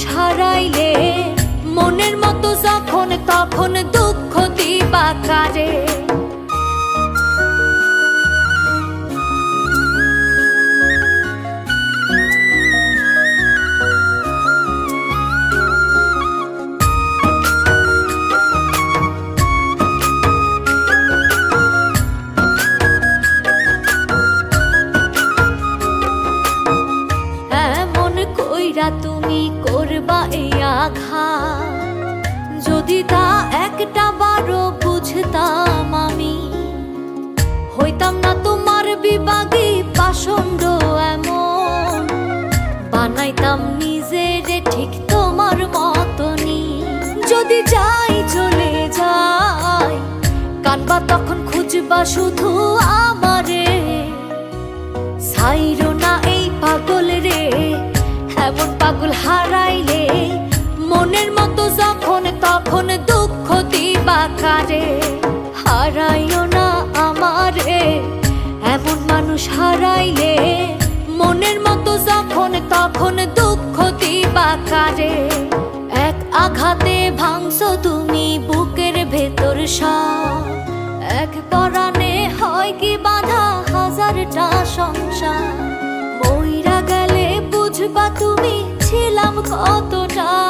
মানুষ হারাইলে মনের মতো যখন তখন দুঃখ দিবা কারে। তুমি করবা এই যদি তা একটা বারো বুঝতাম আমি, হইতাম না তোমার পাষণ্ড এমন। বানাইতাম নিজের ঠিক তোমার মতনই। যদি যাই চলে যাই, কানবা তখন খুঁজবা শুধু আমারে হারাইও না আমারে, এমন মানুষ হারাইলে মনের মতো যখন তখন দুঃখ দিবা এক আঘাতে ভাঙছো তুমি বুকের ভেতর সব। এক পরাণে হয় কি বাধা হাজারটা সংসার। মইরা গেলে বুঝবা তুমি ছিলাম কতটা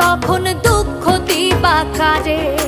তখন দুঃখ দিবা কারে?